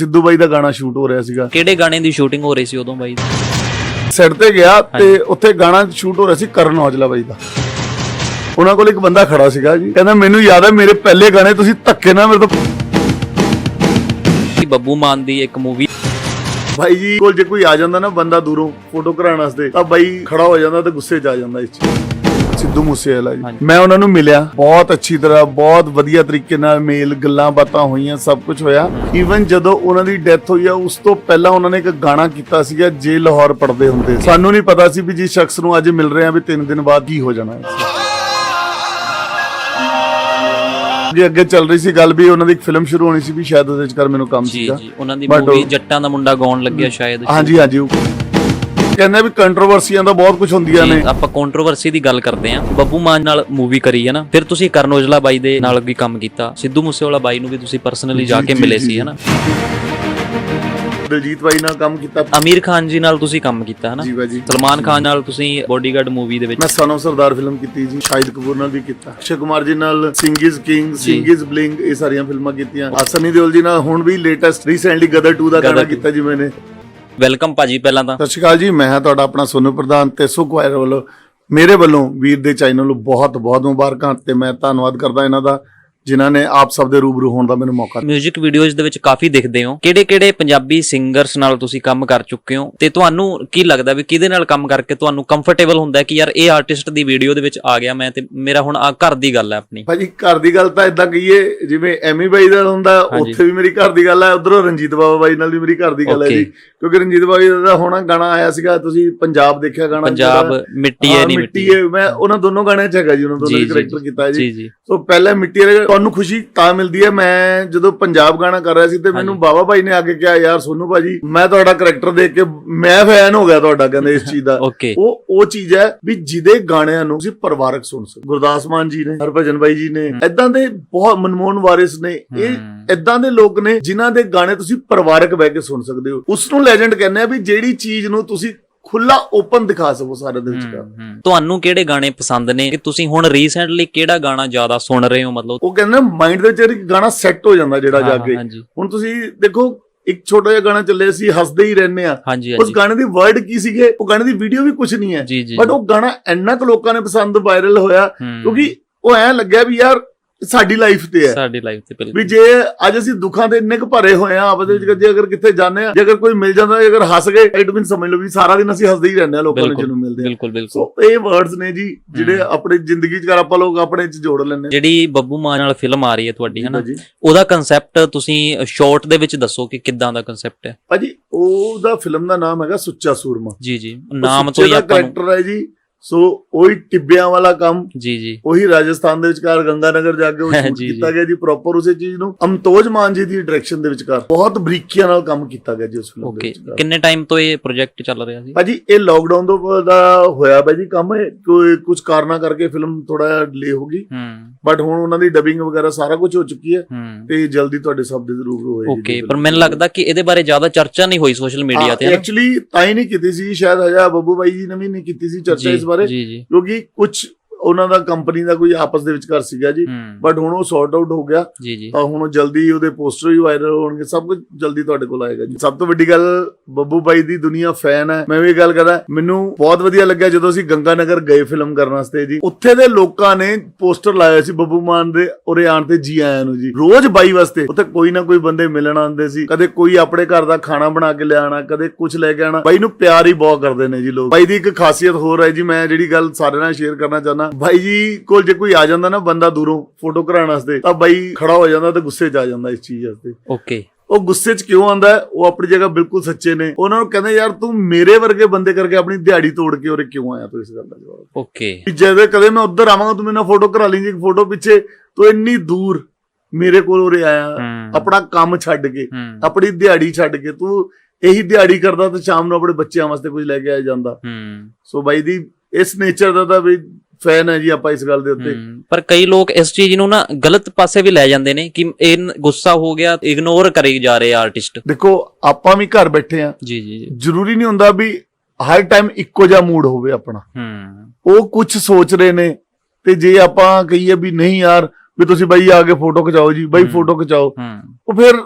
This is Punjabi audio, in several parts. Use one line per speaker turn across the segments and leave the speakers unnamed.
ਸਿੱਧੂ ਬਾਈ ਦਾ ਗਾਣਾ ਸ਼ੂਟ ਹੋ ਰਿਹਾ ਸੀਗਾ।
ਕਿਹੜੇ ਗਾਣੇ ਦੀ ਸ਼ੂਟਿੰਗ ਹੋ ਰਹੀ ਸੀ ਉਦੋਂ ਬਾਈ?
ਸੈੱਟ ਤੇ ਗਿਆ ਤੇ ਉੱਥੇ ਗਾਣਾ ਸ਼ੂਟ ਹੋ ਰਿਹਾ ਸੀ ਕਰਨ ਔਜਲਾ ਬਾਈ ਦਾ। ਉਹਨਾਂ ਕੋਲ ਇੱਕ ਬੰਦਾ ਖੜਾ ਸੀਗਾ ਜੀ। ਕਹਿੰਦਾ ਮੈਨੂੰ ਯਾਦ ਹੈ ਮੇਰੇ ਪਹਿਲੇ ਗਾਣੇ ਤੁਸੀਂ ਧੱਕੇ ਨਾਲ ਮੇਰੇ ਤੋਂ
ਕਿ ਬੱਬੂ ਮਾਨ ਦੀ ਇੱਕ ਮੂਵੀ
ਭਾਈ ਜੀ ਕੋਲ ਜੇ ਕੋਈ ਆ ਜਾਂਦਾ ਨਾ ਬੰਦਾ ਦੂਰੋਂ ਫੋਟੋ ਕਰਾਉਣ ਵਾਸਤੇ ਤਾਂ ਬਾਈ ਖੜਾ ਹੋ ਜਾਂਦਾ ਤੇ ਗੁੱਸੇ 'ਚ ਆ ਜਾਂਦਾ ਇਸ ਚੀਜ਼ ਸਿੱਧੂ ਮੂਸੇਵਾਲਾ ਜੀ। ਮੈਂ ਉਹਨਾਂ ਨੂੰ ਮਿਲਿਆ। ਬਹੁਤ ਅੱਛੀ ਤਰ੍ਹਾਂ ਬਹੁਤ ਵਧੀਆ ਤਰੀਕੇ ਨਾਲ ਮੇਲ ਗੱਲਾਂ ਬਾਤਾਂ ਹੋਈਆਂ ਸਭ ਕੁਝ ਹੋਇਆ। ਈਵਨ ਜਦੋਂ ਉਹਨਾਂ ਦੀ ਡੈਥ ਹੋਈ ਆ ਉਸ ਤੋਂ ਪਹਿਲਾਂ ਉਹਨਾਂ ਨੇ ਇੱਕ ਗਾਣਾ ਕੀਤਾ ਸੀਗਾ ਜੇ ਲਾਹੌਰ ਪੜਦੇ ਹੁੰਦੇ। ਸਾਨੂੰ ਨਹੀਂ ਪਤਾ ਸੀ ਵੀ ਜਿਸ ਸ਼ਖਸ ਨੂੰ ਅੱਜ ਮਿਲ ਰਹੇ ਆ ਵੀ 3 ਦਿਨ ਬਾਅਦ ਕੀ ਹੋ ਜਾਣਾ। ਹੈ ਜੀ ਅੱਗੇ ਚੱਲ ਰਹੀ ਸੀ ਗੱਲ ਵੀ ਉਹਨਾਂ ਦੀ ਇੱਕ ਫਿਲਮ ਸ਼ੁਰੂ ਹੋਣੀ ਸੀ ਵੀ ਸ਼ਾਇਦ ਉਹਦੇ ਵਿੱਚ ਕਰ ਮੈਨੂੰ ਕੰਮ
ਜੀ
ਸੀਗਾ।
ਜੀ। ਉਹਨਾਂ ਦੀ ਮੂਵੀ ਜੱਟਾਂ ਦਾ ਮੁੰਡਾ ਗਾਉਣ ਲੱਗਿਆ ਸ਼ਾਇਦ
ਹਾਂਜੀ ਹਾਂਜੀ। ਕਹਿੰਦੇ ਵੀ ਕੰਟਰੋਵਰਸੀਆਂ ਦਾ ਬਹੁਤ ਕੁਝ ਹੁੰਦੀਆਂ ਨੇ।
ਆਪਾਂ ਕੰਟਰੋਵਰਸੀ ਦੀ ਗੱਲ ਕਰਦੇ ਆਂ ਬੱਬੂ ਮਾਨ ਨਾਲ ਮੂਵੀ ਕਰੀ ਹੈ ਨਾ। ਫਿਰ ਤੁਸੀਂ ਕਰਨ ਔਜਲਾ ਬਾਈ ਦੇ ਨਾਲ ਵੀ ਕੰਮ ਕੀਤਾ। ਸਿੱਧੂ ਮੂਸੇਵਾਲਾ ਬਾਈ ਨੂੰ ਵੀ ਤੁਸੀਂ ਪਰਸਨਲੀ ਜਾ ਕੇ ਮਿਲੇ ਸੀ। ਹੈ ਨਾ
ਦਲਜੀਤ ਬਾਈ ਨਾਲ ਕੰਮ ਕੀਤਾ।
ਅਮੀਰ ਖਾਨ ਜੀ ਨਾਲ ਤੁਸੀਂ ਕੰਮ ਕੀਤਾ ਹੈ ਨਾ
ਜੀ।
ਸਲਮਾਨ ਖਾਨ ਨਾਲ ਤੁਸੀਂ ਬੋਡੀਗਾਰਡ ਮੂਵੀ ਦੇ ਵਿੱਚ।
ਮੈਂ ਸਨ ਸਰਦਾਰ ਫਿਲਮ ਕੀਤੀ ਜੀ ਸ਼ਾਹਿਦ ਕਪੂਰ ਨਾਲ ਵੀ ਕੀਤਾ। ਅਕਸ਼ੇ ਕੁਮਾਰ ਜੀ ਨਾਲ Singh is king Singh is bling ਇਹ ਸਾਰੀਆਂ ਫਿਲਮਾਂ ਕੀਤੀਆਂ। ਆ ਸਨੀ ਦਿਓਲ ਜੀ ਨਾਲ ਹੁਣ ਵੀ ਲੇਟੈਸਟ ਰੀਸੈਂਟਲੀ ਗਦਰ 2 ਦਾ ਗਾਣਾ। ਕੀਤਾ ਜੀ ਮੈਨੇ।
ਵੈਲਕਮ ਭਾਜੀ ਪਹਿਲਾਂ ਤਾਂ।
ਸਤਿ ਸ਼੍ਰੀ ਅਕਾਲ ਜੀ, ਮੈਂ ਹਾਂ ਤੁਹਾਡਾ ਆਪਣਾ ਸੋਨੂ ਪ੍ਰਧਾਨ ਤੇ ਸੁਖਵਾਇਰ ਵੱਲੋਂ ਮੇਰੇ ਵੱਲੋਂ ਵੀਰ ਦੇ ਚੈਨਲ ਨੂੰ ਬਹੁਤ ਬਹੁਤ ਮੁਬਾਰਕਾਂ ਤੇ ਮੈਂ ਧੰਨਵਾਦ ਕਰਦਾ ਇਹਨਾਂ ਦਾ। ਜਿਨ੍ਹਾਂ ਨੇ ਆਪ ਸਭ ਦੇ ਰੂਬਰੂ ਹੋਣ ਦਾ ਮੈਨੂੰ ਮੌਕਾ
ਮਿਊਜ਼ਿਕ ਵੀਡੀਓਜ਼ ਦੇ ਵਿੱਚ ਕਾਫੀ ਦਿਖਦੇ ਹੋ। ਕਿਹੜੇ-ਕਿਹੜੇ ਪੰਜਾਬੀ ਸਿੰਗਰਸ ਨਾਲ ਤੁਸੀਂ ਕੰਮ ਕਰ ਚੁੱਕੇ ਹੋ? ਤੇ ਤੁਹਾਨੂੰ ਕੀ ਲੱਗਦਾ ਵੀ ਕਿਹਦੇ ਨਾਲ ਕੰਮ ਕਰਕੇ ਤੁਹਾਨੂੰ ਕੰਫਰਟੇਬਲ ਹੁੰਦਾ ਕਿ ਯਾਰ ਇਹ ਆਰਟਿਸਟ ਦੀ ਵੀਡੀਓ ਦੇ ਵਿੱਚ ਆ ਗਿਆ ਮੈਂ ਤੇ ਮੇਰਾ ਹੁਣ ਆ ਘਰ ਦੀ ਗੱਲ ਹੈ ਆਪਣੀ?
ਭਾਜੀ ਘਰ ਦੀ ਗੱਲ ਤਾਂ ਇਦਾਂ ਕਹੀਏ ਜਿਵੇਂ ਐਮੀ ਬਾਈ ਦਾ ਹੁੰਦਾ। ਉੱਥੇ ਵੀ ਮੇਰੀ ਘਰ ਦੀ ਗੱਲ ਹੈ ਉਧਰੋਂ ਰਣਜੀਤ ਬਾਬਾ ਬਾਈ ਨਾਲ ਵੀ ਮੇਰੀ ਘਰ ਦੀ ਗੱਲ ਹੈ. ਜੀ। ਕਿਉਂਕਿ ਰਣਜੀਤ ਬਾਈ ਦਾ ਹੋਣਾ ਗਾਣਾ ਆਇਆ ਸੀਗਾ ਤੁਸੀਂ ਪੰਜਾਬ ਦੇਖਿਆ ਗਾਣਾ
ਪੰਜਾਬ ਮਿੱਟੀ
ਹਾਂ,
ਨਹੀਂ
ਮਿੱਟੀ ਹੈ ਮੈਂ ਉਹਨਾਂ ਦੋਨੋਂ ਗਾਣਿਆਂ 'ਚ ਹੈਗਾ ਜੀ ਉਹਨਾਂ ਦੋਨੋਂ ਕਰੈਕਟਰ ਕੀਤਾ ਜੀ। ਸੋ ਪਹਿਲਾਂ ਮਿੱਟੀ ਵਾਲੇ ਤੁਹਾਨੂੰ ਖੁਸ਼ੀ ਤਾਂ ਮਿਲਦੀ ਹੈ। ਮੈਂ ਜਦੋਂ ਪੰਜਾਬ ਗਾਣਾ ਕਰ ਰਿਹਾ ਸੀ ਤੇ ਮੈਨੂੰ ਬਾਬਾ ਭਾਈ ਨੇ ਆ ਕੇ ਕਿਹਾ ਯਾਰ ਸੋਨੂ ਭਾਜੀ ਮੈਂ ਤੁਹਾਡਾ ਕਰੈਕਟਰ ਦੇਖ ਕੇ ਮੈਂ ਫੈਨ ਹੋ ਗਿਆ ਤੁਹਾਡਾ ਕਹਿੰਦੇ ਇਸ ਚੀਜ਼ ਦਾ। ਉਹ ਉਹ ਚੀਜ਼ ਹੈ ਵੀ ਜਿਹਦੇ ਗਾਣਿਆਂ ਨੂੰ ਤੁਸੀਂ ਪਰਿਵਾਰਕ ਸੁਣ ਸਕਦੇ। ਗੁਰਦਾਸ ਮਾਨ ਜੀ ਨੇ ਹਰਭਜਨ ਬਾਈ ਜੀ ਨੇ ਐਦਾਂ ਦੇ ਬਹੁਤ ਮਨਮੋਹਨ ਵਾਰਿਸ ਨੇ ਇਹ। ਐਦਾਂ ਦੇ ਲੋਕ ਨੇ ਜਿਨ੍ਹਾਂ ਦੇ ਗਾਣੇ ਤੁਸੀਂ ਪਰਿਵਾਰਕ ਬਹਿ ਕੇ ਸੁਣ ਸਕਦੇ ਹੋ। ਉਸ ਨੂੰ ਲੈਜੈਂਡ ਕਹਿੰਦੇ ਆ ਵੀ ਜਿਹੜੀ ਚੀਜ਼ ਨੂੰ ਤੁਸੀਂ ਖੁੱਲਾ ਓਪਨ ਦਿਖਾ ਸਕੋ ਸਾਰੇ ਦੇ ਵਿਚਕਾਰ
ਹਮ, ਹਮ। ਤੁਹਾਨੂੰ ਕਿਹੜੇ ਗਾਣੇ ਪਸੰਦ ਨੇ? ਕਿ ਤੁਸੀਂ ਹੁਣ ਰੀਸੈਂਟਲੀ ਕਿਹੜਾ ਗਾਣਾ ਜ਼ਿਆਦਾ ਸੁਣ ਰਹੇ ਹੋ ਮਤਲਬ?
ਉਹ ਕਹਿੰਦੇ ਮਾਈਂਡ ਦੇ ਵਿੱਚ ਗਾਣਾ ਸੈੱਟ ਹੋ ਜਾਂਦਾ ਜਿਹੜਾ ਜਾ ਕੇ। ਹੁਣ ਤੁਸੀਂ ਦੇਖੋ ਇੱਕ ਛੋਟਾ ਜਿਹਾ ਗਾਣਾ ਚੱਲਿਆ ਸੀ ਹੱਸਦੇ ਹੀ ਰਹਿੰਦੇ ਆ। ਉਸ ਗਾਣੇ ਦੀ ਵਰਡ ਕੀ ਸੀਗੇ? ਉਹ ਗਾਣੇ ਦੀ ਵੀਡੀਓ ਵੀ ਕੁਝ ਨਹੀਂ ਹੈ। ਬਟ ਉਹ ਗਾਣਾ ਇੰਨਾ ਕੁ ਲੋਕਾਂ ਨੇ ਪਸੰਦ ਵਾਇਰਲ ਹੋਇਆ ਕਿਉਂਕਿ ਉਹ ਐ ਲੱਗਿਆ ਵੀ ਯਾਰ ਸਾਡੀ ਲਾਈਫ ਤੇ ਹੈ।
ਸਾਡੀ ਲਾਈਫ ਤੇ
ਵੀ
ਬਿਲਕੁਲ
ਜੇ ਅੱਜ ਅਸੀਂ ਦੁੱਖਾਂ ਦੇ ਇੰਨੇ ਕੁ ਭਰੇ ਹੋਏ ਆ ਆਪਸ ਵਿੱਚ ਜੇ ਅਗਰ ਕਿੱਥੇ ਜਾਂਦੇ ਆ ਜੇ ਅਗਰ ਕੋਈ ਮਿਲ ਜਾਂਦਾ ਅਗਰ ਹੱਸ ਗਏ ਇਟ ਮੀਨ ਸਮਝ ਲਓ ਵੀ ਸਾਰਾ ਦਿਨ ਅਸੀਂ ਹੱਸਦੇ ਹੀ ਰਹਿੰਦੇ ਆ ਲੋਕਾਂ ਨੂੰ ਜਿਹਨੂੰ ਮਿਲਦੇ ਆ
ਬਿਲਕੁਲ ਬਿਲਕੁਲ।
ਸੋ ਇਹ ਵਰਡਸ ਨੇ ਜੀ ਜਿਹੜੇ ਆਪਣੀ ਜ਼ਿੰਦਗੀ 'ਚ ਕਰ ਆਪਾਂ ਲੋਕ ਆਪਣੇ 'ਚ ਜੋੜ ਲੈਂਦੇ
ਜਿਹੜੀ ਬੱਬੂ ਮਾਨ ਨਾਲ ਫਿਲਮ ਆ ਰਹੀ ਹੈ ਤੁਹਾਡੀ ਹੈ ਨਾ
ਜੀ।
ਉਹਦਾ ਕਨਸੈਪਟ ਤੁਸੀਂ ਸ਼ਾਰਟ ਦੇ ਵਿੱਚ ਦੱਸੋ ਕਿ ਕਿੱਦਾਂ ਦਾ ਕਨਸੈਪਟ ਹੈ?
ਭਾਜੀ ਉਹਦਾ ਫਿਲਮ ਦਾ ਨਾਮ ਹੈਗਾ ਸੁੱਚਾ ਸੂਰਮਾ।
ਜੀ ਜੀ। ਨਾਮ ਤੋਂ ਹੀ ਆਪਾਂ ਨੂੰ
ਕੈਰੈਕਟਰ ਹੈ ਜੀ ਸੋ ਉਹੀ ਟਿੱਬਿਆਂ ਵਾਲਾ ਕੰਮ
ਜੀ ਜੀ।
ਉਹੀ ਰਾਜਸਥਾਨ ਦੇ ਵਿਚਕਾਰ ਗੰਗਾਨਗਰ ਜਾ ਕੇ ਉਹ ਸ਼ੂਟ ਕੀਤਾ। ਗਿਆ ਜੀ ਪ੍ਰੋਪਰ ਉਸੇ ਚੀਜ਼ ਨੂੰ। ਅਮਤੋਜ ਮਾਨ ਜੀ ਦੀ ਡਾਇਰੈਕਸ਼ਨ ਦੇ ਵਿਚਕਾਰ ਬਹੁਤ ਬਰੀਕੀਆਂ ਨਾਲ ਕੰਮ ਕੀਤਾ ਗਿਆ ਜੀ ਉਸ ਫਿਲਮ ਦੇ
ਕਿੰਨੇ ਟਾਈਮ ਤੋਂ ਇਹ ਪ੍ਰੋਜੈਕਟ ਚੱਲ ਰਿਹਾ ਸੀ
ਭਾਜੀ ਇਹ ਲੋਕਡਾਊਨ ਤੋਂ ਬਾਅਦ ਦਾ ਹੋਇਆ ਬਾਈ ਜੀ ਕੰਮ ਕੋਈ ਕੁਝ ਕਾਰਨਾਂ ਕਰਕੇ ਫਿਲਮ ਥੋੜਾ ਜਿਹਾ ਡਿਲੇ ਹੋ ਗਈ। ਬਟ ਹੁਣ ਉਹਨਾਂ ਦੀ ਡਬਿੰਗ ਵਗੈਰਾ ਸਾਰਾ ਕੁਝ ਹੋ ਚੁੱਕੀ ਹੈ ਤੇ ਜਲਦੀ ਤੁਹਾਡੇ ਸਭ ਦੇ ਜ਼ਰੂਰ ਹੋਏਗੀ
ਓਕੇ ਪਰ ਮੈਨੂੰ ਲੱਗਦਾ ਕਿ ਇਹਦੇ ਬਾਰੇ ਜ਼ਿਆਦਾ ਚਰਚਾ ਨਹੀਂ ਹੋਈ ਸੋਸ਼ਲ ਮੀਡੀਆ ਤੇ?
ਐਕਚੁਅਲੀ ਤਾਂ ਹੀ ਨਹੀਂ ਕੀਤੀ ਸੀ ਸ਼ਾਇਦ ਹਜਾ ਬੱਬੂ ਬਾਈ ਜੀ ਨੇ ਵੀ ਨਹੀਂ ਕੀਤੀ ਸੀ ਚਰਚਾ ਇਸ ਬਾਰੇ
ਜੀ ਜੀ
ਕਿਉਂਕਿ ਕੁਝ ਉਹਨਾਂ ਦਾ ਕੰਪਨੀ ਦਾ ਕੋਈ ਆਪਸ ਦੇ ਵਿਚਕਾਰ ਸੀਗਾ ਜੀ। ਬਟ ਹੁਣ ਉਹ ਸੌਰਟ ਆਊਟ ਹੋ ਗਿਆ। ਤਾਂ ਹੁਣ ਜਲਦੀ ਉਹਦੇ ਪੋਸਟਰ ਵੀ ਵਾਇਰਲ ਹੋਣਗੇ। ਸਭ ਕੁਝ ਜਲਦੀ ਤੁਹਾਡੇ ਕੋਲ ਆਏਗਾ ਜੀ। ਸਭ ਤੋਂ ਵੱਡੀ ਗੱਲ ਬੱਬੂ ਬਾਈ ਦੀ ਦੁਨੀਆ ਫੈਨ ਹੈ। ਮੈਂ ਵੀ ਗੱਲ ਕਰਾਂ ਮੈਨੂੰ ਬਹੁਤ ਵਧੀਆ ਲੱਗਿਆ ਜਦੋਂ ਅਸੀਂ ਗੰਗਾਨਗਰ ਗਏ ਫਿਲਮ ਕਰਨ ਵਾਸਤੇ ਜੀ। ਉੱਥੇ ਦੇ ਲੋਕਾਂ ਨੇ ਪੋਸਟਰ ਲਾਇਆ ਸੀ ਬੱਬੂ ਮਾਨ ਦੇ ਉਰੇ ਆਣ ਤੇ ਜੀ ਆਇਆਂ ਨੂੰ ਜੀ। ਰੋਜ਼ ਬਾਈ ਵਾਸਤੇ ਉੱਥੇ ਕੋਈ ਨਾ ਕੋਈ ਬੰਦੇ ਮਿਲਣ ਆਉਂਦੇ ਸੀ। ਕਦੇ ਕੋਈ ਆਪਣੇ ਘਰ ਦਾ ਖਾਣਾ ਬਣਾ ਕੇ ਲਿਆਣਾ ਕਦੇ ਕੁਝ ਲੈ ਕੇ ਆਣਾ। ਬਾਈ ਨੂੰ ਪਿਆਰ ਹੀ ਬਹੁਤ ਕਰਦੇ ਨੇ ਜੀ ਲੋਕ। ਬਾਈ ਦੀ ਇੱਕ ਖਾਸੀਅਤ ਹੋਰ ਹੈ ਜੀ ਮੈਂ ਜਿਹੜੀ ਗੱਲ ਸਾਰੇ ਨਾਲ ਸ਼ੇਅਰ ਕਰਨਾ ਚਾਹਨਾ ਬਾਈ ਜੀ ਕੋਲ ਜੇ ਕੋਈ ਆ ਜਾਂਦਾ ਨਾ ਬੰਦਾ ਦੂਰੋਂ ਫੋਟੋ ਕਰਾਉਣ ਵਾਸਤੇ ਤਾਂ ਬਾਈ ਖੜਾ ਹੋ ਜਾਂਦਾ ਤੇ ਗੁੱਸੇ 'ਚ ਆ ਜਾਂਦਾ ਇਸ ਚੀਜ਼ ਵਾਸਤੇ।
ਓਕੇ।
ਉਹ ਗੁੱਸੇ 'ਚ ਕਿਉਂ ਆਂਦਾ? ਉਹ ਆਪਣੀ ਜਗ੍ਹਾ ਬਿਲਕੁਲ ਸੱਚੇ ਨੇ। ਉਹਨਾਂ ਨੂੰ ਕਹਿੰਦੇ ਯਾਰ ਤੂੰ ਮੇਰੇ ਵਰਗੇ ਬੰਦੇ ਕਰਕੇ ਆਪਣੀ ਦਿਹਾੜੀ ਤੋੜ ਕੇ ਉਰੇ ਕਿਉਂ ਆਇਆ ਤੂੰ ਇਸ ਗੱਲ ਦਾ ਜਵਾਬ?
ਓਕੇ।
ਜਦੋਂ ਕਦੇ ਮੈਂ ਉੱਧਰ ਆਵਾਂਗਾ ਤੂੰ ਮੇਰੇ ਨਾਲ ਫੋਟੋ ਕਰਾ ਲੇਂਗੀ ਇੱਕ ਫੋਟੋ ਪਿੱਛੇ ਤੂੰ ਇੰਨੀ ਦੂਰ ਮੇਰੇ ਕੋਲ ਉਰੇ ਆਇਆ ਆਪਣਾ ਕੰਮ ਛੱਡ ਕੇ ਆਪਣੀ ਦਿਹਾੜੀ ਛੱਡ ਕੇ ਤੂੰ ਇਹੀ ਦਿਹਾੜੀ ਕਰਦਾ ਤੇ ਸ਼ਾਮ ਨੂੰ ਆਪਣੇ ਬੱਚਿਆਂ ਵਾਸਤੇ ਕੁਝ ਲੈ ਕੇ ਆ ਜਾਂਦਾ।
ਹੂੰ।
ਸੋ ਬਾਈ ਦੀ ਇਸ ਨੇਚਰ ਦਾ ਤਾਂ ਵੀ ਫੈਨ ਹੈ ਜੀ ਆਪਾਂ ਇਸ ਗੱਲ ਦੇ ਉੱਤੇ।
ਹਮ, ਪਰ ਕਈ ਲੋਕ ਇਸ ਚੀਜ਼ ਨੂੰ ਨਾ ਗਲਤ ਪਾਸੇ ਵੀ ਲੈ ਜਾਂਦੇ ਨੇ ਕਿ ਇਹ ਨ- ਗੁੱਸਾ ਹੋ ਗਿਆ ਇਗਨੋਰ ਕਰੀ ਜਾ ਰਹੇ ਆਰਟਿਸਟ
ਦੇਖੋ ਆਪਾਂ ਵੀ ਘਰ ਬੈਠੇ ਆ
ਜੀ ਜੀ ਜੀ।
ਜ਼ਰੂਰੀ ਨਹੀਂ ਹੁੰਦਾ ਵੀ ਹਰ ਟਾਈਮ ਇੱਕੋ ਜਿਹਾ ਮੂਡ ਹੋਵੇ ਆਪਣਾ।
ਹੂੰ।
ਉਹ ਕੁਝ ਸੋਚ ਰਹੇ ਨੇ ਤੇ ਜੇ ਆਪਾਂ ਕਹੀਏ ਵੀ ਨਹੀਂ ਯਾਰ ਵੀ ਤੁਸੀਂ ਬਾਈ ਆ ਕੇ ਫੋਟੋ ਖਿਚਾਓ ਜੀ ਬਾਈ
ਹਮ।
ਫੋਟੋ ਖਿਚਾਓ।
ਹੂੰ।
ਉਹ ਫਿਰ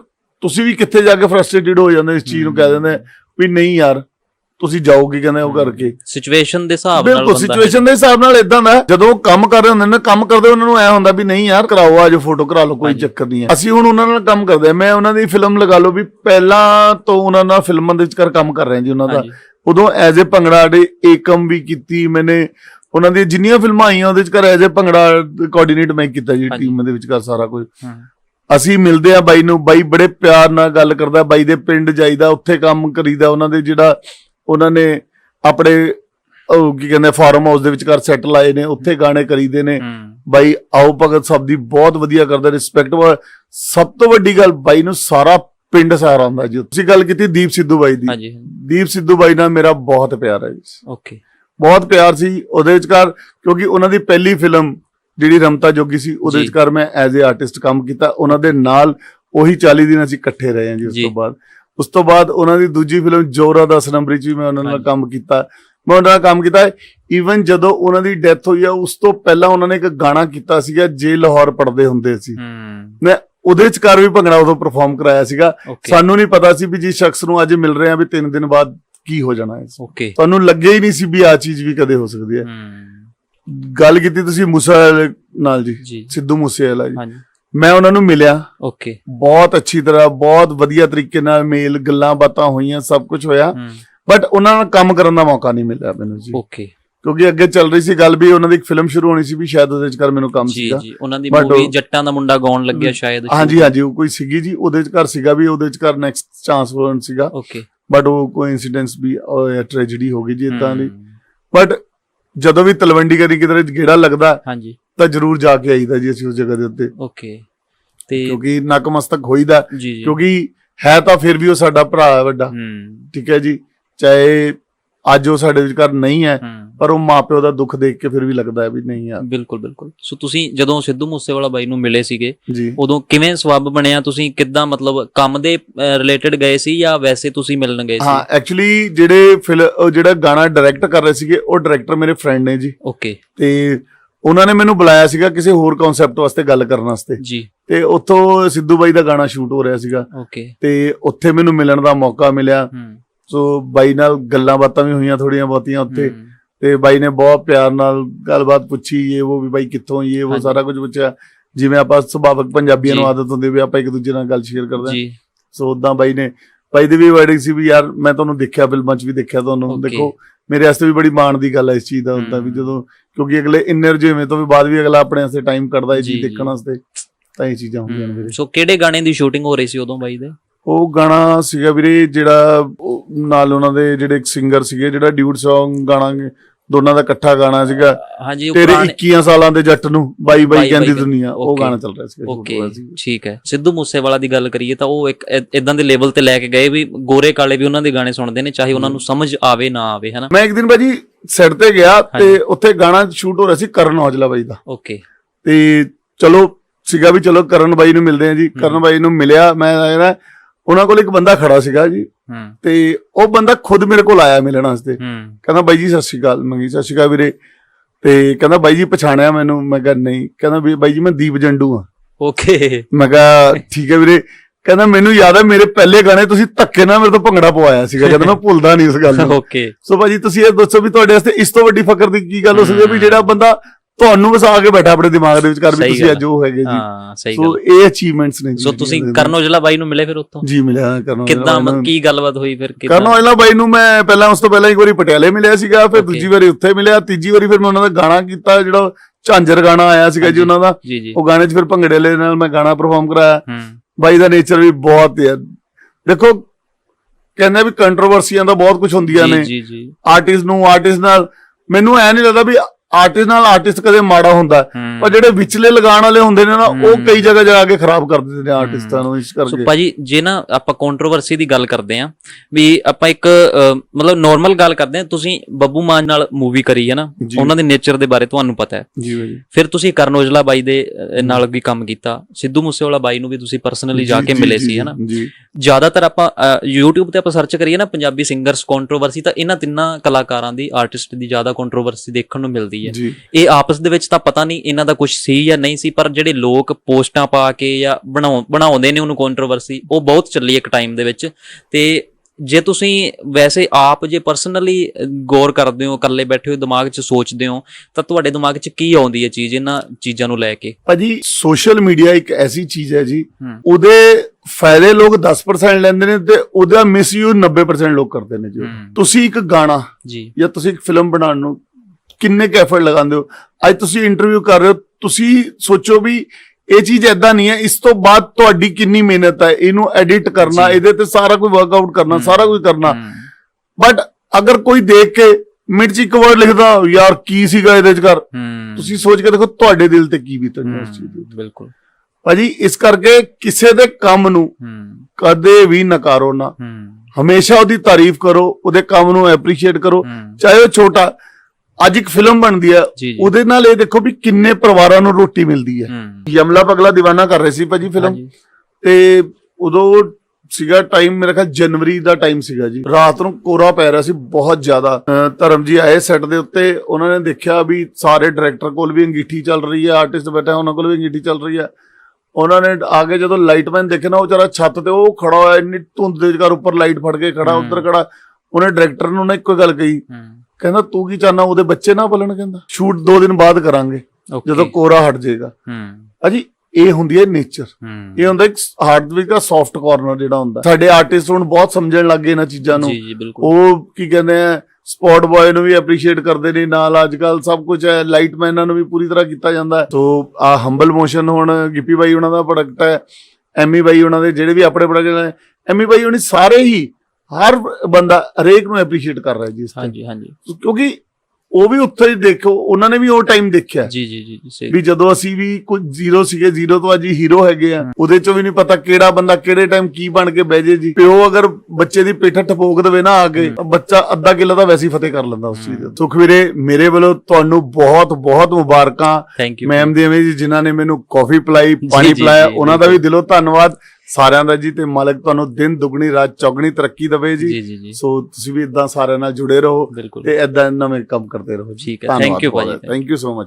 ਤੁਸੀਂ ਵੀ ਕਿੱਥੇ ਜਾ ਕੇ ਫਰਸਟ੍ਰੇਟਡ ਹੋ ਜਾਂਦੇ ਇਸ ਚੀਜ਼ ਨੂੰ ਕਹਿ ਦਿੰਦੇ ਵੀ ਨਹੀਂ ਯਾਰ ਤੁਸੀਂ ਜਾਓਗੇ ਕਹਿੰਦੇ ਉਹ ਕਰਕੇ।
ਸਿਚੁਏਸ਼ਨ ਦੇ ਹਿਸਾਬ ਨਾਲ
ਬਿਲਕੁਲ ਸਿਚੁਏਸ਼ਨ ਦੇ ਹਿਸਾਬ ਨਾਲ ਇਦਾਂ ਦਾ ਜਦੋਂ ਕੰਮ ਕਰ ਰਹੇ ਹੁੰਦੇ ਨੇ ਕੰਮ ਕਰਦੇ ਉਹਨਾਂ ਨੂੰ ਐ ਹੁੰਦਾ ਵੀ ਨਹੀਂ ਯਾਰ ਕਰਾਓ ਆਜੋ ਫੋਟੋ ਕਰਾ ਲਓ ਕੋਈ। ਚੱਕਰ ਨਹੀਂ ਹੈ। ਅਸੀਂ ਹੁਣ ਉਹਨਾਂ ਨਾਲ ਕੰਮ ਕਰਦੇ ਹਾਂ। ਮੈਂ ਉਹਨਾਂ ਦੀ ਫਿਲਮ ਲਗਾ ਲਓ ਵੀ ਪਹਿਲਾਂ ਤੋਂ ਉਹਨਾਂ ਨਾਲ ਫਿਲਮਾਂ ਦੇ ਵਿੱਚ ਕਰ ਕੰਮ ਕਰ ਰਹੇ ਜੀ ਉਹਨਾਂ ਦਾ। ਉਦੋਂ ਐਜ਼ ਅ ਭੰਗੜਾ ਦੇ ਏਕਮ ਵੀ ਕੀਤੀ ਮੈਨੇ। ਉਹਨਾਂ ਦੀ ਜਿੰਨੀਆਂ ਫਿਲਮਾਂ ਆਈਆਂ ਉਹਦੇ ਵਿੱਚ ਕਰ ਐਜ਼ ਅ ਭੰਗੜਾ ਕੋਆਰਡੀਨੇਟ ਮੈਂ ਕੀਤਾ ਜੀ। ਟੀਮ ਦੇ ਵਿੱਚ ਕਰ ਸਾਰਾ ਕੁਝ। ਅਸੀਂ ਮਿਲਦੇ ਆ ਬਾਈ ਨੂੰ ਬਾਈ ਬੜੇ ਪਿਆਰ ਨਾਲ ਗੱਲ ਕਰਦਾ ਬਾਈ ਦੇ ਪਿੰਡ ਜਾਈਦਾ ਉੱਥੇ ਕੰਮ ਕਰੀਦਾ ਉਹਨਾਂ ਦੇ ਜਿਹੜਾ ਉਹਨਾਂ ਨੇ ਆਪਣੇ ਉਹ ਕੀ ਕਹਿੰਦੇ ਫਾਰਮ ਹਾਊਸ ਦੇ ਵਿੱਚ ਕਰ ਸੈੱਟ ਲਾਏ ਨੇ ਉੱਥੇ ਗਾਣੇ ਕਰੀਦੇ ਨੇ। ਬਾਈ ਆਓ ਭਗਤ ਸਾਹਿਬ ਦੀ ਬਹੁਤ ਵਧੀਆ ਕਰਦਾ ਰਿਸਪੈਕਟ ਸਭ ਤੋਂ ਵੱਡੀ ਗੱਲ ਬਾਈ ਨੂੰ ਸਾਰਾ ਪਿੰਡ ਸਾਰਾ ਆਉਂਦਾ ਜੀ। ਤੁਸੀਂ ਗੱਲ ਕੀਤੀ ਦੀਪ ਸਿੱਧੂ ਬਾਈ ਦੀ।
ਹਾਂਜੀ
ਦੀਪ ਸਿੱਧੂ ਬਾਈ ਨਾਲ ਮੇਰਾ ਬਹੁਤ ਪਿਆਰ ਹੈ ਜੀ।
ਓਕੇ
ਬਹੁਤ ਪਿਆਰ ਸੀ ਉਹਦੇ ਵਿਚਕਾਰ ਕਿਉਂਕਿ ਉਹਨਾਂ ਦੀ ਪਹਿਲੀ ਫਿਲਮ ਜਿਹੜੀ ਰਮਤਾ ਜੋਗੀ ਸੀ ਉਹਦੇ। ਵਿਚਕਾਰ ਮੈਂ ਐਜ਼ ਅ ਆਰਟਿਸਟ ਕੰਮ ਕੀਤਾ। ਉਹਨਾਂ ਦੇ ਨਾਲ ਉਹੀ 40 ਦਿਨ ਅਸੀਂ ਇਕੱਠੇ ਰਹੇ ਹਾਂ ਜੀ ਉਸ। ਤੋਂ ਬਾਅਦ। ਉਸ ਤੋਂ ਬਾਅਦ ਉਹਨਾਂ ਦੀ ਦੂਜੀ ਫਿਲਮ ਜੋਰਾ 10 ਨੰਬਰੀ ਚ ਵੀ ਮੈਂ ਉਹਨਾਂ ਨਾਲ। ਕੰਮ ਕੀਤਾ। ਮੈਂ ਉਹਨਾਂ ਨਾਲ ਕੰਮ ਕੀਤਾ। ਈਵਨ ਜਦੋਂ ਉਹਨਾਂ ਦੀ ਡੈਥ ਹੋਈ ਆ ਉਸ ਤੋਂ ਪਹਿਲਾਂ ਉਹਨਾਂ ਨੇ ਇੱਕ ਗਾਣਾ ਕੀਤਾ ਸੀਗਾ ਜੇ ਲਾਹੌਰ ਪੜਦੇ ਹੁੰਦੇ ਸੀ। ਮੈਂ ਉਹਦੇ ਵਿਚਕਾਰ ਵੀ ਭੰਗੜਾ ਉਦੋਂ ਪਰਫਾਰਮ ਕਰਾਇਆ ਸੀਗਾ। ਸਾਨੂੰ ਨਹੀਂ ਪਤਾ ਸੀ ਵੀ ਜਿਸ ਸ਼ਖਸ ਨੂੰ ਅੱਜ ਮਿਲ ਰਹੇ ਆ ਵੀ 3 ਦਿਨ ਬਾਅਦ ਕੀ ਹੋ ਜਾਣਾ ਹੈ।
ਓਕੇ
ਤੁਹਾਨੂੰ ਲੱਗਿਆ ਹੀ ਨਹੀਂ ਸੀ ਵੀ ਆ ਚੀਜ਼ ਵੀ ਕਦੇ ਹੋ ਸਕਦੀ ਹੈ। ਗੱਲ ਕੀਤੀ ਤੁਸੀਂ ਮੂਸਾ ਨਾਲ ਜੀ
ਜੀ।
ਸਿੱਧੂ ਮੂਸੇ ਵਾਲਾ। ਜੀ
ਹਾਂਜੀ।
ਮੈਂ ਉਹਨਾਂ ਨੂੰ ਮਿਲਿਆ।
ਓਕੇ
ਬਹੁਤ ਅੱਛੀ ਤਰ੍ਹਾਂ ਬਹੁਤ ਵਧੀਆ ਤਰੀਕੇ ਨਾਲ ਮੇਲ ਗੱਲਾਂ ਬਾਤਾਂ ਹੋਈਆਂ ਸਭ ਕੁਝ ਹੋਇਆ। ਬਟ ਉਹਨਾਂ ਨਾਲ ਕੰਮ ਕਰਨ ਦਾ ਮੌਕਾ ਨਹੀਂ ਮਿਲਿਆ ਮੈਨੂੰ ਜੀ।
ਓਕੇ
ਕਿਉਂਕਿ ਅੱਗੇ ਚੱਲ ਰਹੀ ਸੀ ਗੱਲ ਵੀ ਉਹਨਾਂ ਦੀ ਇੱਕ ਫਿਲਮ ਸ਼ੁਰੂ ਹੋਣੀ ਸੀ ਵੀ ਸ਼ਾਇਦ ਉਹਦੇ ਵਿੱਚ ਕਰ ਮੈਨੂੰ ਕੰਮ ਸੀਗਾ।
ਜੀ ਉਹਨਾਂ ਦੀ ਮੂਵੀ ਜੱਟਾਂ ਦਾ ਮੁੰਡਾ ਗਾਉਣ ਲੱਗਿਆ ਸ਼ਾਇਦ
ਹਾਂਜੀ ਹਾਂਜੀ ਉਹ ਕੋਈ ਸੀਗੀ ਜੀ ਉਹਦੇ ਵਿੱਚ ਕਰ ਸੀਗਾ ਵੀ ਉਹਦੇ ਵਿੱਚ ਕਰ ਨੈਕਸਟ ਚਾਂਸ ਹੋਣ ਸੀਗਾ।
ਓਕੇ
ਬਟ ਉਹ ਕੋਈ ਇਨਸੀਡੈਂਟਸ ਵੀ ਟ੍ਰੈਜੇਡੀ ਹੋ ਗਈ ਜੀ ਇਦਾਂ ਦੀ। ਬਟ ਜਦੋਂ ਵੀ ਤਲਵੰਡੀ ਕਰੀ ਕਿਧਰੇ ਗੇੜਾ ਲੱਗਦਾ
ਹਾਂਜੀ।
ਤਾਂ ਜ਼ਰੂਰ ਜਾ ਕੇ ਆਈਦਾ ਜੀ ਅਸੀਂ ਉਸ ਜਗ੍ਹਾ ਦੇ ਉੱਤੇ।
ਓਕੇ। ਤੇ
ਕਿਉਂਕਿ ਨਕਮਸਤਕ ਹੋਈਦਾ
ਜੀ ਜੀ।
ਕਿਉਂਕਿ ਹੈ ਤਾਂ ਫਿਰ ਵੀ ਉਹ ਸਾਡਾ ਭਰਾ ਹੈ ਵੱਡਾ।
ਹੂੰ।
ਠੀਕ ਹੈ ਜੀ? ਚਾਹੇ ਅੱਜ ਉਹ ਸਾਡੇ ਵਿਚਕਾਰ ਨਹੀਂ ਹੈ
ਹੂੰ।
ਪਰ ਉਹ ਮਾਪਿਓ ਦਾ ਦੁੱਖ ਦੇਖ ਕੇ ਫਿਰ ਵੀ ਲੱਗਦਾ ਹੈ ਵੀ ਨਹੀਂ ਯਾਰ।
ਬਿਲਕੁਲ ਬਿਲਕੁਲ। ਸੋ ਤੁਸੀਂ ਜਦੋਂ ਸਿੱਧੂ ਮੂਸੇਵਾਲਾ ਬਾਈ ਨੂੰ ਮਿਲੇ ਸੀਗੇ
ਜੀ।
ਉਦੋਂ ਕਿਵੇਂ ਸਬਬ ਬਣਿਆ? ਤੁਸੀਂ ਕਿੱਦਾਂ ਮਤਲਬ ਕੰਮ ਦੇ ਰਿਲੇਟਡ ਗਏ ਸੀ ਜਾਂ ਵੈਸੇ ਤੁਸੀਂ ਮਿਲਣ ਗਏ
ਹਾਂ
ਸੀ
ਐਕਚੁਅਲੀ ਜਿਹੜੇ ਫਿਲ ਉਹ ਜਿਹੜਾ ਗਾਣਾ ਡਾਇਰੈਕਟ ਕਰ ਰਹੇ ਸੀਗੇ ਉਹ ਡਾਇਰੈਕਟਰ ਮੇਰੇ ਫਰੈਂਡ ਨੇ ਜੀ।
ਓਕੇ।
ਤੇ ਉਹਨਾਂ ਨੇ ਮੈਨੂੰ ਬੁਲਾਇਆ ਸੀਗਾ ਕਿਸੇ ਹੋਰ ਕਨਸੈਪਟ ਵਾਸਤੇ ਗੱਲ ਕਰਨ ਵਾਸਤੇ।
ਜੀ।
ਤੇ ਉੱਥੋਂ ਸਿੱਧੂ ਬਾਈ ਦਾ ਗਾਣਾ ਸ਼ੂਟ ਹੋ ਰਿਹਾ ਸੀਗਾ।
ਓਕੇ
ਤੇ ਉੱਥੇ ਮੈਨੂੰ ਮਿਲਣ ਦਾ ਮੌਕਾ ਮਿਲਿਆ। ਸੋ ਬਾਈ ਨਾਲ ਗੱਲਾਂ ਬਾਤਾਂ ਵੀ ਹੋਈਆਂ ਥੋੜੀਆਂ ਬਹੁਤੀਆਂ ਉੱਥੇ। ਤੇ ਬਾਈ ਨੇ ਬਹੁਤ ਪਿਆਰ ਨਾਲ ਗੱਲਬਾਤ ਪੁੱਛੀ ਇਹ ਉਹ ਵੀ ਬਾਈ ਕਿੱਥੋਂ ਇਹ ਉਹ। ਸਾਰਾ ਕੁਝ ਪੁੱਛਿਆ। ਜਿਵੇਂ ਆਪਾਂ ਸੁਭਾਵਕ ਪੰਜਾਬੀਆਂ ਨੂੰ। ਆਦਤ ਹੁੰਦੀ ਵੀ ਆਪਾਂ ਇੱਕ ਦੂਜੇ ਨਾਲ ਗੱਲ ਸ਼ੇਅਰ ਕਰਦੇ ਹਾਂ।
ਜੀ।
ਸੋ ਉਦਾਂ ਬਾਈ ਨੇ ਬਾਈ ਦੀ ਵੀ ਵਰਡਿੰਗ ਸੀ ਵੀ ਯਾਰ ਮੈਂ ਤੁਹਾਨੂੰ ਦੇਖਿਆ ਫਿਲਮਾਂ 'ਚ ਵੀ ਦੇਖਿਆ ਤੁਹਾਨੂੰ. ਦੇਖੋ ਮੇਰੇ ਵਾਸਤੇ ਵੀ ਬੜੀ ਮਾਣ ਦੀ ਗੱਲ ਹੈ ਇਸ ਚੀਜ਼ ਦਾ ਹੁੰਦਾ ਵੀ। ਜਦੋਂ ਕਿਉਂਕਿ ਅਗਲੇ ਇੰਨੇ ਰੁਝੇਵੇਂ ਤੋਂ ਵੀ ਬਾਅਦ ਵੀ ਅਗਲਾ ਆਪਣੇ ਵਾਸਤੇ ਟਾਈਮ ਕੱਢਦਾ ਇਹ ਚੀਜ਼। ਦੇਖਣ ਵਾਸਤੇ ਤਾਂ ਇਹ ਚੀਜ਼ਾਂ ਹੁੰਦੀਆਂ ਨੇ ਵੀਰੇ
ਸੋ ਕਿਹੜੇ ਗਾਣੇ ਦੀ ਸ਼ੂਟਿੰਗ ਹੋ ਰਹੀ ਸੀ ਉਦੋਂ ਬਾਈ ਦੇ
ਉਹ ਗਾਣਾ ਸੀਗਾ ਵੀਰੇ ਜਿਹੜਾ ਨਾਲ ਉਹਨਾਂ ਦੇ ਜਿਹੜੇ ਇੱਕ ਸਿੰਗਰ ਸੀਗੇ ਜਿਹੜਾ ਡਿਊਟ Song ਗਾਣਾ ਦੋਨਾਂ ਦਾ ਇਕੱਠਾ ਗਾਣਾ ਸੀਗਾ।
ਹਾਂਜੀ ਉਹ
ਤੇਰੇ
ਪੁਰਾਣੇ
21 ਸਾਲਾਂ ਦੇ ਜੱਟ ਨੂੰ ਬਾਈ ਬਾਈ
ਬਾਈ
ਕਹਿੰਦੀ
ਬਾਈ
ਦੁਨੀਆ ਉਹ
Okay.
ਗਾਣਾ ਚੱਲ ਰਿਹਾ ਸੀਗਾ
ਓਕੇ
ਸੀ।
ਠੀਕ ਹੈ। ਸਿੱਧੂ ਮੂਸੇਵਾਲਾ ਦੀ ਗੱਲ ਕਰੀਏ ਤਾਂ ਉਹ ਇੱਕ ਇਦਾਂ ਦੇ ਲੈਵਲ ਤੇ ਲੈ ਕੇ ਗਏ ਵੀ ਗੋਰੇ ਕਾਲੇ ਵੀ ਉਹਨਾਂ ਦੇ ਗਾਣੇ ਸੁਣਦੇ ਨੇ ਚਾਹੇ ਉਹਨਾਂ ਨੂੰ ਸਮਝ ਆਵੇ ਨਾ ਆਵੇ ਹਨਾ?
ਮੈਂ ਇੱਕ ਦਿਨ ਭਾਜੀ ਸੈੱਟ ਤੇ ਗਿਆ ਤੇ। ਉੱਥੇ ਗਾਣਾ ਸ਼ੂਟ ਹੋ ਰਿਹਾ ਸੀ ਕਰਨ ਔਜਲਾ ਬਾਈ ਦਾ।
ਓਕੇ।
ਤੇ ਚਲੋ ਸੀਗਾ ਵੀ ਚਲੋ ਕਰਨ ਬਾਈ ਨੂੰ ਮਿਲਦੇ ਆ ਜੀ। ਕਰਨ ਬਾਈ ਨੂੰ ਮਿਲਿਆ ਮੈਂ ਉਹਨਾਂ ਕੋਲ ਇੱਕ ਬੰਦਾ ਖੜਾ ਸੀਗਾ ਜੀ। ਤੇ ਉਹ ਬੰਦਾ ਖੁਦ ਮੇਰੇ ਕੋਲ ਆਇਆ ਮਿਲਣ ਵਾਸਤੇ। ਕਹਿੰਦਾ ਬਾਈ ਜੀ ਸਤਿ ਸ਼੍ਰੀ ਅਕਾਲ। ਮੰਗੀ ਸਤਿ ਸ਼੍ਰੀ ਅਕਾਲ ਵੀਰੇ। ਤੇ ਕਹਿੰਦਾ ਬਾਈ ਜੀ ਪਛਾਣਿਆ ਮੈਨੂੰ। ਮੈਂ ਕਿਹਾ ਨਹੀਂ। ਕਹਿੰਦਾ ਵੀ ਬਾਈ ਜੀ ਮੈਂ ਦੀਪ ਜੰਡੂ ਆ
ਓਕੇ।
ਮੈਂ ਕਿਹਾ ਠੀਕ ਹੈ ਵੀਰੇ। ਕਹਿੰਦਾ ਮੈਨੂੰ ਯਾਦ ਹੈ ਮੇਰੇ ਪਹਿਲੇ ਗਾਣੇ ਤੁਸੀਂ ਧੱਕੇ ਨਾਲ ਮੇਰੇ ਤੋਂ ਭੰਗੜਾ ਪਵਾਇਆ ਸੀਗਾ। ਕਹਿੰਦਾ ਮੈਂ ਭੁੱਲਦਾ ਨਹੀਂ ਇਸ ਗੱਲ ਨੂੰ।
ਓਕੇ।
ਸੋ ਭਾਜੀ ਤੁਸੀਂ ਇਹ ਦੱਸੋ ਵੀ ਤੁਹਾਡੇ ਵਾਸਤੇ ਇਸ ਤੋਂ ਵੱਡੀ ਫਕਰ ਦੀ ਕੀ ਗੱਲ ਹੋ ਸਕਦੀ ਹੈ ਵੀ ਜਿਹੜਾ ਬੰਦਾ ਤੁਹਾਨੂੰ ਵਸਾ ਕੇ ਬੈਠਾ ਆਪਣੇ ਦਿਮਾਗ ਦੇ ਵਿੱਚ ਕਰ ਵੀ
ਸਹੀ
ਤੁਸੀਂ
ਗੱਲ
ਅੱਜ ਉਹ ਹੈਗੇ ਜੀ।
ਹਾਂ ਸਹੀ
ਸੋ
ਗੱਲ।
ਇਹ ਅਚੀਵਮੈਂਟਸ ਨੇ ਜੀ
ਸੋ ਤੁਸੀਂ ਕਰਨ ਔਜਲਾ ਬਾਈ ਨੂੰ ਮਿਲੇ ਫਿਰ ਉੱਥੋਂ?
ਜੀ ਮਿਲਿਆ ਕਰਨ
ਕਿੱਦਾਂ ਮ- ਕੀ ਗੱਲਬਾਤ ਹੋਈ ਫਿਰ
ਕਰਨ ਔਜਲਾ ਬਾਈ ਨੂੰ ਮੈਂ ਪਹਿਲਾਂ ਉਸ ਤੋਂ ਪਹਿਲਾਂ ਇੱਕ ਵਾਰੀ ਪਟਿਆਲੇ ਮਿਲਿਆ ਸੀਗਾ ਫਿਰ
Okay.
ਦੂਜੀ ਵਾਰੀ ਉੱਥੇ ਮਿਲਿਆ ਤੀਜੀ ਵਾਰੀ ਫਿਰ ਮੈਂ ਉਹਨਾਂ ਦਾ ਗਾਣਾ ਕੀਤਾ ਜਿਹੜਾ ਝਾਂਜਰ ਗਾਣਾ ਆਇਆ ਸੀਗਾ ਜੀ
ਹਾਂਜੀ।
ਉਹਨਾਂ ਦਾ।
ਜੀ ਜੀ।
ਉਹ ਗਾਣੇ 'ਚ ਫਿਰ ਭੰਗੜੇ ਵਾਲੇ ਨਾਲ ਮੈਂ ਗਾਣਾ ਪਰਫਾਰਮ ਕਰਾਇਆ।
ਹੂੰ।
ਬਾਈ ਦਾ ਨੇਚਰ ਵੀ ਬਹੁਤ ਹੈ ਦੇਖੋ ਕਹਿੰਦੇ ਵੀ ਕੰਟਰੋਵਰਸੀਆਂ ਦਾ ਬਹੁਤ ਕੁਝ ਹੁੰਦੀਆਂ
ਜੀ
ਨੇ।
ਜੀ ਜੀ।
ਆਰਟਿਸਟ ਨੂੰ ਆਰਟਿਸਟ ਨਾਲ ਮੈਨੂੰ ਐ ਨਹੀਂ ਲੱਗਦਾ ਵੀ ਆਰਟਿਸਟ ਨਾਲ ਆਰਟਿਸਟ ਕਦੇ ਮਾੜਾ ਹੁੰਦਾ ਪਰ ਜਿਹੜੇ ਵਿਚਲੇ ਲਗਾਉਣ ਵਾਲੇ ਹੁੰਦੇ ਨੇ ਨਾ ਉਹ। ਕਈ ਜਗ੍ਹਾ ਜਾ ਕੇ ਖਰਾਬ ਕਰ ਦਿੰਦੇ ਨੇ ਆਰਟਿਸਟਾਂ ਨੂੰ ਇਸ
ਸੋ
ਕਰਕੇ।
ਭਾਜੀ ਜੇ ਨਾ ਆਪਾਂ ਕੰਟਰੋਵਰਸੀ ਦੀ ਗੱਲ ਕਰਦੇ ਆਂ ਵੀ ਆਪਾਂ ਇੱਕ ਮਤਲਬ ਨਾਰਮਲ ਗੱਲ ਕਰਦੇ ਆਂ ਤੁਸੀਂ ਬੱਬੂ ਮਾਨ ਨਾਲ ਮੂਵੀ ਕਰੀ ਹੈ ਨਾ। ਉਹਨਾਂ ਦੇ ਨੇਚਰ ਦੇ ਬਾਰੇ ਤੁਹਾਨੂੰ ਪਤਾ ਹੈ।
ਜੀ ਭਾਈ
ਫਿਰ ਤੁਸੀਂ ਕਰਨ ਔਜਲਾ ਬਾਈ ਦੇ ਨਾਲ ਵੀ ਕੰਮ ਕੀਤਾ ਸਿੱਧੂ ਮੂਸੇਵਾਲਾ ਬਾਈ ਨੂੰ ਵੀ ਤੁਸੀਂ ਪਰਸਨਲੀ ਜਾ ਕੇ ਮਿਲੇ ਸੀ ਹੈ ਨਾ?
ਜੀ।
ਜ਼ਿਆਦਾਤਰ ਆਪਾਂ YouTube ਤੇ ਆਪਾਂ ਸਰਚ ਕਰੀਏ ਨਾ ਪੰਜਾਬੀ ਸਿੰਗਰਸ ਕੰਟਰੋਵਰਸੀ ਤਾਂ ਇਹਨਾਂ ਤਿੰਨਾਂ ਕਲਾਕਾਰਾਂ ਦੀ ਆਰਟਿਸਟ ਦੀ ਜ਼ਿਆਦਾ ਕੰਟਰੋਵਰਸੀ ਦੇਖਣ ਨੂੰ ਮਿਲਦੀ ਜਾਂਦੀ ਹੈ। ਇਹ ਆਪਸ ਦੇ ਵਿੱਚ ਤਾਂ ਪਤਾ ਨਹੀਂ ਇਹਨਾਂ ਦਾ ਕੁਝ ਸੀ ਜਾਂ ਨਹੀਂ ਸੀ ਪਰ ਜਿਹੜੇ ਲੋਕ ਪੋਸਟਾਂ ਪਾ ਕੇ ਜਾਂ ਬਣਾਉ ਬਣਾਉਂਦੇ ਨੇ ਉਹਨੂੰ ਕੰਟਰੋਵਰਸੀ ਉਹ ਬਹੁਤ ਚੱਲੀ ਇੱਕ ਟਾਈਮ ਦੇ ਵਿੱਚ। ਤੇ ਜੇ ਤੁਸੀਂ ਵੈਸੇ ਆਪ ਜੇ ਪਰਸਨਲੀ ਗੌਰ ਕਰਦੇ ਹੋ ਇਕੱਲੇ ਬੈਠੇ ਹੋ ਦਿਮਾਗ 'ਚ ਸੋਚਦੇ ਹੋ ਤਾਂ ਤੁਹਾਡੇ ਦਿਮਾਗ 'ਚ ਕੀ ਆਉਂਦੀ ਹੈ ਚੀਜ਼ ਇਹਨਾਂ ਚੀਜ਼ਾਂ ਨੂੰ ਲੈ ਕੇ?
ਭਾਜੀ ਸੋਸ਼ਲ ਮੀਡੀਆ ਇੱਕ ਐਸੀ ਚੀਜ਼ ਹੈ ਜੀ ਉਹਦੇ ਫਾਇਦੇ ਲੋਕ 10% ਲੈਂਦੇ ਨੇ ਤੇ ਉਹਦਾ ਮਿਸਯੂਜ਼ 90% ਲੋਕ ਕਰਦੇ ਨੇ ਜੀ। ਤੁਸੀਂ ਇੱਕ ਗਾਣਾ
ਜੀ।
ਜਾਂ ਤੁਸੀਂ ਇੱਕ ਫਿਲਮ ਬਣਾਉਣ ਨੂੰ ਕਿੰਨੇ ਕੁ ਐਫਰਟ ਲਗਾਉਂਦੇ ਹੋ? ਅੱਜ ਤੁਸੀਂ ਇੰਟਰਵਿਊ ਕਰ ਰਹੇ ਹੋ ਤੁਸੀਂ ਸੋਚੋ ਵੀ ਇਹ ਚੀਜ਼ ਐਦਾਂ ਨਹੀਂ ਹੈ ਇਸ ਤੋਂ ਬਾਅਦ ਤੁਹਾਡੀ ਕਿੰਨੀ ਮਿਹਨਤ ਹੈ ਇਹਨੂੰ ਐਡਿਟ ਕਰਨਾ। ਇਹਦੇ ਤੇ ਸਾਰਾ ਕੋਈ ਵਰਕਆਊਟ ਕਰਨਾ। ਸਾਰਾ ਕੁਝ ਕਰਨਾ। ਬਟ ਅਗਰ ਕੋਈ ਦੇਖ ਕੇ ਮਿੰਟ ਚ ਇੱਕ ਵਰਡ ਲਿਖਦਾ ਯਾਰ ਕੀ ਸੀਗਾ ਇਹਦੇ ਚ ਕਰ ਤੁਸੀਂ ਸੋਚ ਕੇ ਦੇਖੋ ਤੁਹਾਡੇ ਦਿਲ ਤੇ ਕੀ ਬੀਤਣੀ ਉਸ ਚੀਜ਼ ਦੀ
ਬਿਲਕੁਲ।
ਭਾਜੀ ਇਸ ਕਰਕੇ ਕਿਸੇ ਦੇ ਕੰਮ ਨੂੰ ਕਦੇ ਵੀ ਨਕਾਰੋ ਨਾ। ਹਮੇਸ਼ਾ ਉਹਦੀ ਤਾਰੀਫ ਕਰੋ ਉਹਦੇ ਕੰਮ ਨੂੰ ਐਪਰੀਸ਼ੀਏਟ ਕਰੋ। ਚਾਹੇ ਉਹ ਛੋਟਾ ਅੱਜ ਇੱਕ ਫਿਲਮ ਬਣਦੀ ਹੈ
ਜੀ, ਜੀ।
ਉਹਦੇ ਨਾਲ ਇਹ ਦੇਖੋ ਵੀ ਕਿੰਨੇ ਪਰਿਵਾਰਾਂ ਨੂੰ ਰੋਟੀ ਮਿਲਦੀ ਹੈ
ਹੂੰ।
ਯਮਲਾ ਪਗਲਾ ਦੀਵਾਨਾ ਕਰ ਰਹੇ ਸੀ ਭਾਜੀ ਫਿਲਮ
ਹਾਂਜੀ।
ਤੇ ਉਦੋਂ ਸੀਗਾ ਟਾਈਮ ਮੇਰੇ ਖਿਆਲ ਜਨਵਰੀ ਦਾ ਟਾਈਮ ਸੀਗਾ ਜੀ। ਰਾਤ ਨੂੰ ਕੋਰਾ ਪੈ ਰਿਹਾ ਸੀ ਬਹੁਤ ਜ਼ਿਆਦਾ। ਅਹ ਧਰਮ ਜੀ ਆਏ ਸੈੱਟ ਦੇ ਉੱਤੇ ਉਹਨਾਂ ਨੇ ਦੇਖਿਆ ਵੀ ਸਾਰੇ ਡਾਇਰੈਕਟਰ ਕੋਲ ਵੀ ਅੰਗੀਠੀ ਚੱਲ ਰਹੀ ਹੈ ਆਰਟਿਸਟ ਬੈਠਾ ਉਹਨਾਂ ਕੋਲ ਵੀ ਅੰਗੀਠੀ ਚੱਲ ਰਹੀ ਹੈ ਉਹਨਾਂ ਨੇ ਆ ਕੇ ਜਦੋਂ ਲਾਈਟਮੈਨ ਦੇਖੇ ਨਾ ਉਹ ਵਿਚਾਰਾ ਛੱਤ ਤੇ ਉਹ ਖੜਾ ਹੋਇਆ ਇੰਨੀ ਧੁੰਦ ਦੇ ਵਿਚਕਾਰ ਉੱਪਰ ਲਾਈਟ ਫੜ ਕੇ ਖੜਾ। ਉੱਧਰ ਖੜਾ। ਉਹਨੇ ਡਾਇਰੈਕਟਰ ਨੂੰ ਨਾ ਇੱਕੋ ਗੱਲ ਕਹੀ
ਹੂੰ।
ਕਹਿੰਦਾ ਤੂੰ ਕੀ ਚਾਹਨਾ ਉਹਦੇ ਬੱਚੇ ਨਾ ਪਲਣ ਕਹਿੰਦਾ। ਸ਼ੂਟ 2 ਦਿਨ ਬਾਅਦ ਕਰਾਂਗੇ ਜਦੋਂ ਕੋਰਾ ਹਟ ਜਾਏਗਾ।
ਹੂੰ।
ਅਜੀ ਇਹ ਹੁੰਦੀ ਹੈ ਨੇਚਰ
ਹੂੰ।
ਇਹ ਹੁੰਦਾ ਇੱਕ ਹਾਰਟ ਵਿੱਚ ਦਾ ਸੌਫਟ ਕਾਰਨਰ ਜਿਹੜਾ ਹੁੰਦਾ। ਸਾਡੇ ਆਰਟਿਸਟ ਹੁਣ ਬਹੁਤ ਸਮਝਣ ਲੱਗ ਗਏ ਇਹਨਾਂ ਚੀਜ਼ਾਂ ਨੂੰ।
ਜੀ ਜੀ ਬਿਲਕੁਲ।
ਉਹ ਕੀ ਕਹਿੰਦੇ ਆ ਸਪੋਰਟ ਬॉय ਨੂੰ ਵੀ ਐਪਰੀਸ਼ੀਏਟ ਕਰਦੇ ਨੇ ਨਾਲ ਅੱਜ ਕੱਲ ਸਭ ਕੁਝ ਹੈ ਲਾਈਟਮੈਨਾਂ ਨੂੰ ਵੀ ਪੂਰੀ ਤਰ੍ਹਾਂ ਕੀਤਾ ਜਾਂਦਾ ਹੈ। ਸੋ ਆ ਹੰਬਲ ਮੋਸ਼ਨ ਹੁਣ ਗਿੱਪੀ ਬਾਈ ਉਹਨਾਂ ਦਾ ਪ੍ਰੋਡਕਟ ਹੈ ਐਮੀ ਬਾਈ ਉਹਨਾਂ ਦੇ ਜਿਹੜੇ ਵੀ ਆਪਣੇ ਪ੍ਰੋਡਕਟ ਐਮੀ ਬਾਈ ਉਹਨੇ ਸਾਰੇ ਹੀ ਹਰ ਬੰਦਾ ਹਰੇਕ ਨੂੰ ਐਪਰੀਸ਼ੀਏਟ ਕਰ ਰਿਹਾ ਜੀ ਇਸ
ਹਾਂਜੀ ਹਾਂਜੀ।
ਕਿਉਂਕਿ ਉਹ ਵੀ ਉੱਥੇ ਹੀ ਦੇਖੋ ਉਹਨਾਂ ਨੇ ਵੀ ਉਹ ਟਾਈਮ ਦੇਖਿਆ।
ਜੀ ਜੀ ਜੀ ਜੀ, ਸਹੀ।
ਵੀ ਜਦੋਂ ਅਸੀਂ ਵੀ ਕੁਝ ਜ਼ੀਰੋ ਸੀਗੇ ਜ਼ੀਰੋ ਤੋਂ ਅੱਜ ਹੀਰੋ ਹੈਗੇ ਆ ਉਹਦੇ ਚੋਂ ਵੀ ਨਹੀਂ ਪਤਾ ਕਿਹੜਾ ਬੰਦਾ ਕਿਹੜੇ ਟਾਈਮ ਕੀ ਬਣ ਕੇ ਬਹਿ ਜੇ ਜੀ। ਪਿਓ ਅਗਰ ਬੱਚੇ ਦੀ ਪਿੱਠ ਠਪੋਕ ਦੇਵੇ ਨਾ ਆ ਕੇ ਤਾਂ ਬੱਚਾ ਅੱਧਾ ਕਿੱਲਾ ਤਾਂ ਵੈਸੇ ਹੀ ਫਤਿਹ ਕਰ ਲੈਂਦਾ ਉਸ ਚੀਜ਼ ਦਾ। ਸੁਖ ਵੀਰੇ ਮੇਰੇ ਵੱਲੋਂ ਤੁਹਾਨੂੰ ਬਹੁਤ ਬਹੁਤ ਮੁਬਾਰਕਾਂ।
ਥੈਂਕ ਯੂ
ਮੈਮ ਦੀ ਐਵੇਂ ਜੀ ਜਿਨ੍ਹਾਂ ਨੇ ਮੈਨੂੰ ਕਾਫੀ ਪਿਲਾਈ ਪਾਣੀ
ਜੀ,
ਪਿਲਾਇਆ
ਜੀ,
ਉਹਨਾਂ ਦਾ ਵੀ
ਬਿਲਕੁਲ।
ਦਿਲੋਂ ਧੰਨਵਾਦ। ਸਾਰਿਆਂ ਦਾ ਜੀ ਤੇ ਮਾਲਕ ਤੁਹਾਨੂੰ ਦਿਨ ਦੁਗਣੀ ਰਾਤ ਚੌਗਣੀ ਤਰੱਕੀ ਦੇਵੇ
ਜੀ।
ਸੋ ਤੁਸੀਂ ਵੀ ਇਦਾਂ ਸਾਰਿਆਂ ਨਾਲ ਜੁੜੇ ਰਹੋ ਤੇ ਇਦਾਂ ਨਵੇਂ ਕੰਮ ਕਰਦੇ ਰਹੋ
ਠੀਕ ਹੈ। Thank you ਭਾਜੀ।
Thank you so much